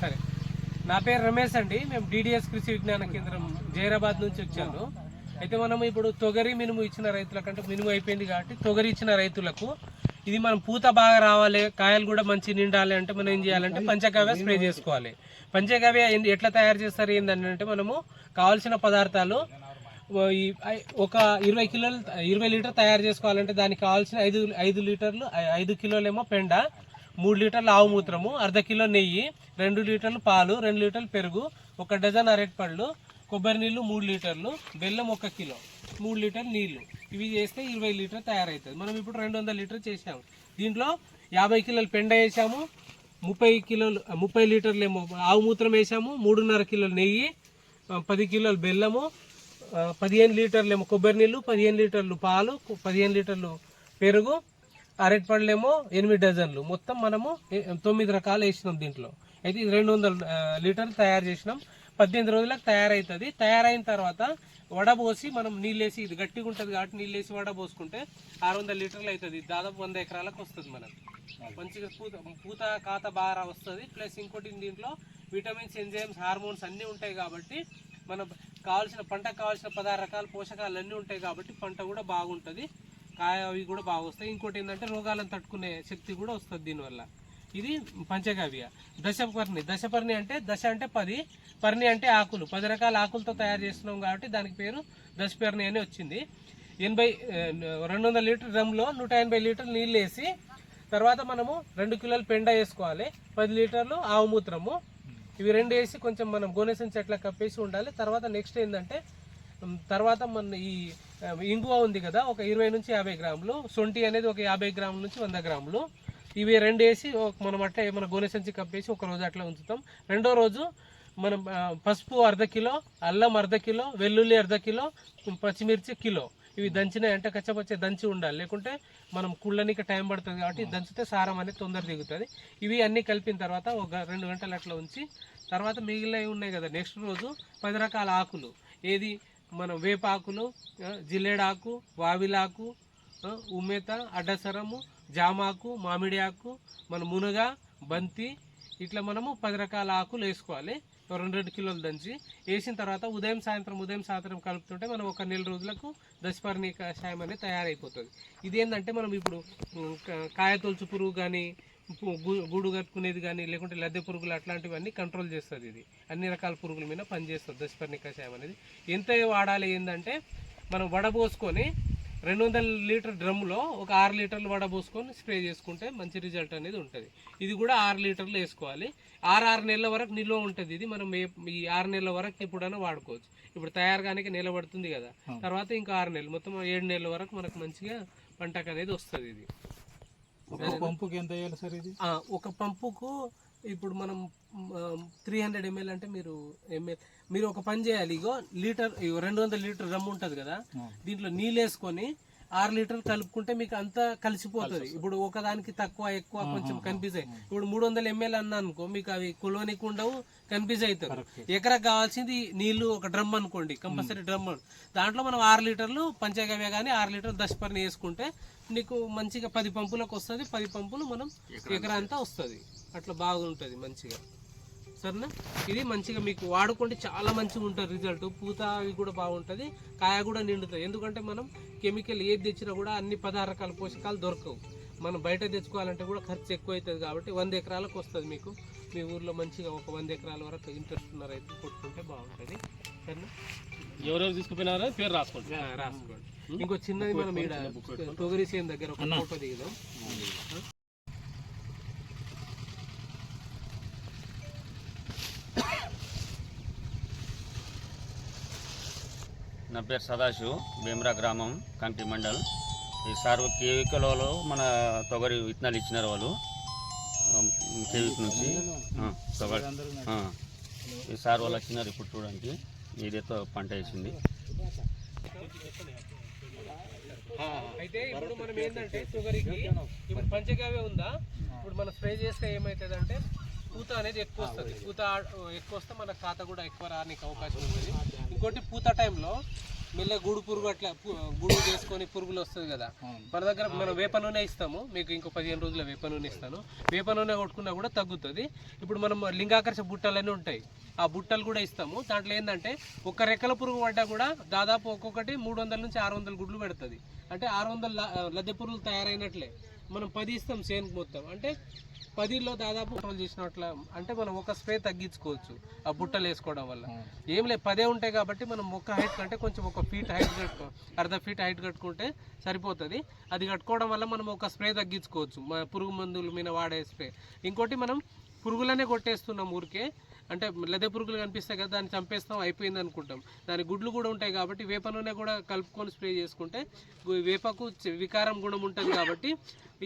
సరే. నా పేరు రమేష్ అండి. మేము డిడిఎస్ కృషి విజ్ఞాన కేంద్రం జైరాబాద్ నుంచి వచ్చాను. అయితే మనం ఇప్పుడు తొగరి మినుము ఇచ్చిన రైతులకంటే మినుము అయిపోయింది కాబట్టి తొగరి ఇచ్చిన రైతులకు ఇది మనం పూత బాగా రావాలి కాయలు కూడా మంచి నిండాలి అంటే మనం ఏం చేయాలంటే పంచగవ్య స్ప్రే చేసుకోవాలి. పంచగవ్య ఎట్లా తయారు చేస్తారు ఏంటంటే మనము కావాల్సిన పదార్థాలు ఒక ఇరవై కిలోలు ఇరవై లీటర్ తయారు చేసుకోవాలంటే దానికి కావాల్సిన ఐదు ఐదు లీటర్లు ఐదు కిలోలేమో పెండ మూడు లీటర్లు ఆవు మూత్రము అర్ధ కిలో నెయ్యి రెండు లీటర్లు పాలు రెండు లీటర్లు పెరుగు ఒక డజన్ అరటిపళ్ళు కొబ్బరి నీళ్ళు మూడు లీటర్లు బెల్లం ఒక కిలో మూడు లీటర్లు నీళ్ళు. ఇవి చేస్తే ఇరవై లీటర్ తయారవుతుంది. మనం ఇప్పుడు రెండు వందల లీటర్ చేసాము దీంట్లో యాభై కిలోలు పెండ వేసాము ముప్పై కిలోలు ముప్పై లీటర్లు ఏమో ఆవు మూత్రం వేసాము మూడున్నర కిలోలు నెయ్యి పది కిలోలు బెల్లము పదిహేను లీటర్లేమో కొబ్బరి నీళ్ళు పదిహేను లీటర్లు పాలు పదిహేను లీటర్లు పెరుగు అరటి పండ్లేమో ఎనిమిది డజన్లు. మొత్తం మనము తొమ్మిది రకాలు వేసినాం దీంట్లో. అయితే ఇది రెండు వందల లీటర్లు తయారు చేసినాం. పద్దెనిమిది రోజులకు తయారవుతుంది తయారైన తర్వాత వడబోసి మనం నీళ్ళేసి ఇది గట్టిగా ఉంటుంది కాబట్టి నీళ్ళేసి వడబోసుకుంటే ఆరు వందల లీటర్లు అవుతుంది దాదాపు వంద ఎకరాలకు వస్తుంది మనకు. మంచిగా పూత పూత కాత బాగా వస్తుంది. ప్లస్ ఇంకోటి దీంట్లో విటమిన్స్ ఎంజైమ్స్ హార్మోన్స్ అన్నీ ఉంటాయి కాబట్టి మన కావాల్సిన పంటకు కావాల్సిన పదహారు రకాల పోషకాలు అన్నీ ఉంటాయి కాబట్టి పంట కూడా బాగుంటుంది. కాయ అవి కూడా బాగా వస్తాయి. ఇంకోటి ఏంటంటే రోగాలను తట్టుకునే శక్తి కూడా వస్తుంది దీనివల్ల. ఇది పంచగవ్య. దశపర్ణి. దశపర్ణి అంటే దశ అంటే పది. పర్ణి అంటే ఆకులు. పది రకాల ఆకులతో తయారు చేస్తున్నాం కాబట్టి దానికి పేరు దశపర్ణి అని వచ్చింది. ఎనభై రెండు వందల లీటర్ డ్రమ్లో నూట ఎనభై లీటర్లు నీళ్ళు వేసి తర్వాత మనము రెండు కిలోలు పెండ వేసుకోవాలి. పది లీటర్లు ఆవు మూత్రము. ఇవి రెండు వేసి కొంచెం మనం గోనెసం చెట్ల కప్పేసి ఉండాలి. తర్వాత నెక్స్ట్ ఏంటంటే తర్వాత మన ఈ ఇంగువ ఉంది కదా ఒక ఇరవై నుంచి యాభై గ్రాములు. సొంటి అనేది ఒక యాభై గ్రాముల నుంచి వంద గ్రాములు. ఇవి రెండు వేసి మనం అట్లా మన గోనె సంచి కప్పేసి ఒక రోజు అట్లా ఉంచుతాం. రెండో రోజు మనం పసుపు అర్ధ కిలో అల్లం అర్ధ కిలో వెల్లుల్లి అర్ధ కిలో పచ్చిమిర్చి కిలో. ఇవి దంచిన ఎంట కచ్చపచ్చే దంచి ఉండాలి. లేకుంటే మనం కుళ్ళనికి టైం పడుతుంది కాబట్టి దంచితే సారం అనేది తొందర దిగుతుంది. ఇవి అన్నీ కలిపిన తర్వాత ఒక రెండు గంటలు అట్లా ఉంచి తర్వాత మిగిలినవి ఉన్నాయి కదా నెక్స్ట్ రోజు పది రకాల ఆకులు. ఏది? మన వేపాకులు జిల్లేడాకు వావిలాకు ఉమ్మేత అడ్డసరము జామాకు మామిడి ఆకు మన మునగ బంతి ఇట్లా మనము పది రకాల ఆకులు వేసుకోవాలి. రెండు రెండు కిలోలు దంచి వేసిన తర్వాత ఉదయం సాయంత్రం ఉదయం సాయంత్రం కలుపుతుంటే మనం ఒక నెల రోజులకు దశపర్ణి కషాయం అనేది తయారైపోతుంది. ఇదేంటంటే మనం ఇప్పుడు కాయ తొలుచు పురుగు కానీ గూడు కట్టుకునేది కానీ లేకుంటే లద్దె పురుగులు అట్లాంటివన్నీ కంట్రోల్ చేస్తుంది ఇది. అన్ని రకాల పురుగుల మీద పనిచేస్తుంది దశపర్ణి కషాయం అనేది. ఎంత వాడాలి ఏంటంటే మనం వడబోసుకొని రెండు వందల లీటర్ డ్రమ్లో ఒక ఆరు లీటర్లు వడబోసుకొని స్ప్రే చేసుకుంటే మంచి రిజల్ట్ అనేది ఉంటుంది. ఇది కూడా ఆరు లీటర్లు వేసుకోవాలి. ఆరు ఆరు నెలల వరకు నిల్వ ఉంటుంది. ఇది మనం ఈ ఆరు నెలల వరకు ఎప్పుడైనా వాడుకోవచ్చు. ఇప్పుడు తయారు కానీ నిలబడుతుంది కదా. తర్వాత ఇంకా ఆరు నెలలు. మొత్తం ఏడు నెలల వరకు మనకు మంచిగా పంటకు అనేది వస్తుంది ఇది. ఒక పంపుకి ఎంత వేయాలి సార్ ఇది? ఒక పంపుకు ఇప్పుడు మనం త్రీ హండ్రెడ్ ఎంఎల్ అంటే మీరు ఎంఎల్ మీరు ఒక పని చేయాలి ఇగో లీటర్ రెండు వందల లీటర్ రమ్ము ఉంటుంది కదా దీంట్లో నీళ్ళు వేసుకొని ఆరు లీటర్ కలుపుకుంటే మీకు అంతా కలిసిపోతుంది. ఇప్పుడు ఒకదానికి తక్కువ ఎక్కువ కొంచెం కన్ఫ్యూజ్ అయ్యి ఇప్పుడు మూడు వందల ఎంఎల్ అన్నా అనుకో మీకు అవి కులవనికి ఉండవు కన్ఫ్యూజ్ అవుతారు ఎకరకు కావాల్సింది నీళ్ళు ఒక డ్రమ్ అనుకోండి కంపల్సరీ డ్రమ్. దాంట్లో మనం ఆరు లీటర్లు పంచగవ్య కానీ ఆరు లీటర్లు దశపర్ని వేసుకుంటే నీకు మంచిగా పది పంపులకు వస్తుంది పది పంపులు మనం ఎకరా అంతా వస్తుంది. అట్లా బాగుంటుంది మంచిగా. సరేనా? ఇది మంచిగా మీకు వాడుకుంటే చాలా మంచిగా ఉంటుంది రిజల్ట్ పూత అవి కూడా బాగుంటుంది కాయ కూడా నిండుతుంది. ఎందుకంటే మనం కెమికల్ ఏది తెచ్చినా కూడా అన్ని పదహారు రకాల పోషకాలు దొరకవు. మనం బయట తెచ్చుకోవాలంటే కూడా ఖర్చు ఎక్కువ అవుతుంది కాబట్టి వంద ఎకరాలకు వస్తుంది మీకు. మీ ఊర్లో మంచిగా ఒక వంద ఎకరాల వరకు ఇంట్రెస్ట్ ఉన్న రైతు కొట్టుకుంటే బాగుంటుంది. సరేనా? ఎవరెవరు తీసుకుపోయినారో పేరు రాసుకోండి. రాసుకోండి. ఇంకో చిన్నది మనం ఈడ తొగరి సేన్ దగ్గర ఒక ఫోటో దిగుదాం. నా పేరు సదాశివ్ భీమరా గ్రామం కంటి మండల్. ఈ సార్ కేవికలలో మన తొగరి విత్తనాలు ఇచ్చినారు వాళ్ళు. కేవిక్ నుంచి. తొగరి. ఈ సార్ వాళ్ళు వచ్చినారు ఇప్పుడు చూడడానికి. ఇదేతో పంట వేసింది. అయితే ఇప్పుడు మనం ఏంటంటే షుగర్కి ఇప్పుడు పంచగవ్య ఉందా? ఇప్పుడు మనం స్ప్రే చేస్తే ఏమవుతుంది అంటే పూత అనేది ఎక్కువ వస్తుంది. పూత ఎక్కువ వస్తే మన ఖాతా కూడా ఎక్కువ రానికి అవకాశం ఉంటుంది ఇంకోటి పూత టైంలో మెల్ల గూడు పురుగు అట్లా గూడు చేసుకొని పురుగులు వస్తుంది కదా. మన దగ్గర మనం వేప నూనె ఇస్తాము. మీకు ఇంకో పదిహేను రోజుల వేప నూనె ఇస్తాను. వేప నూనె కొట్టుకున్నా కూడా తగ్గుతుంది. ఇప్పుడు మనం లింగాకర్ష బుట్టలు అని ఉంటాయి. ఆ బుట్టలు కూడా ఇస్తాము. దాంట్లో ఏంటంటే ఒక రెక్కల పురుగు పడ్డా కూడా దాదాపు ఒక్కొక్కటి మూడు వందల నుంచి ఆరు వందల గుడ్లు పెడుతుంది. అంటే ఆరు వందల లద్దె పురుగులు తయారైనట్లే. మనం పది ఇస్తాం సేనుకు మొత్తం. అంటే పదిలో దాదాపు కంట్రోల్ చేసినట్ల అంటే మనం ఒక స్ప్రే తగ్గించుకోవచ్చు ఆ బుట్టలు వేసుకోవడం వల్ల. ఏం లేదు పదే ఉంటాయి కాబట్టి మనం ఒక హైట్ కంటే కొంచెం ఒక ఫీట్ హైట్ కట్టుకో అర్ధ ఫీట్ హైట్ కట్టుకుంటే సరిపోతుంది. అది కట్టుకోవడం వల్ల మనం ఒక స్ప్రే తగ్గించుకోవచ్చు మన పురుగు మందుల మీద వాడే స్ప్రే ఇంకోటి మనం పురుగులనే కొట్టేస్తున్నాం ఊరికే. అంటే లద్దె పురుగులు కనిపిస్తాయి కదా దాన్ని చంపేస్తాం అయిపోయింది అనుకుంటాం. దాని గుడ్లు కూడా ఉంటాయి కాబట్టి వేప నూనె కూడా కలుపుకొని స్ప్రే చేసుకుంటే వేపకు వికారం గుణం ఉంటుంది కాబట్టి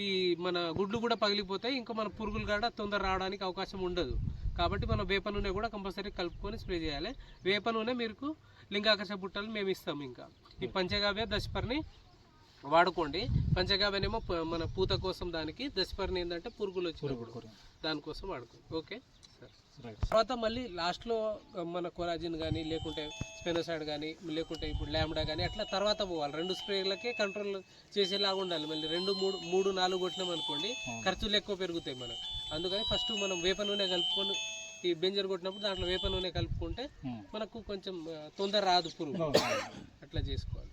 ఈ మన గుడ్లు కూడా పగిలిపోతాయి ఇంకా మన పురుగులు కూడా తొందర రావడానికి అవకాశం ఉండదు. కాబట్టి మనం వేప నూనె కూడా కంపల్సరీ కలుపుకొని స్ప్రే చేయాలి. వేప నూనె మీకు లింగాకర్ష బుట్టలు మేము ఇస్తాం ఇంకా. ఈ పంచగావ్య దశపర్ని వాడుకోండి. పంచగావ్యనేమో మన పూత కోసం దానికి దశపర్ని ఏంటంటే పురుగులు వచ్చినప్పుడు దానికోసం వాడుకోండి. ఓకే? తర్వాత మళ్ళీ లాస్ట్లో మన కొరాజిన్ కానీ లేకుంటే స్పెనోసైడ్ కానీ లేకుంటే ఇప్పుడు ల్యామ్డా కానీ అట్లా తర్వాత పోవాలి. రెండు స్ప్రేలకే కంట్రోల్ చేసేలాగా ఉండాలి. మళ్ళీ రెండు మూడు మూడు నాలుగు కొట్టినాం అనుకోండి ఖర్చులు ఎక్కువ పెరుగుతాయి మనకు. అందుకని ఫస్ట్ మనం వేప నూనె కలుపుకొని ఈ బెంజర్ కొట్టినప్పుడు దాంట్లో వేప నూనె కలుపుకుంటే మనకు కొంచెం తొందర రాదు పురుగు. అట్లా చేసుకోవాలి.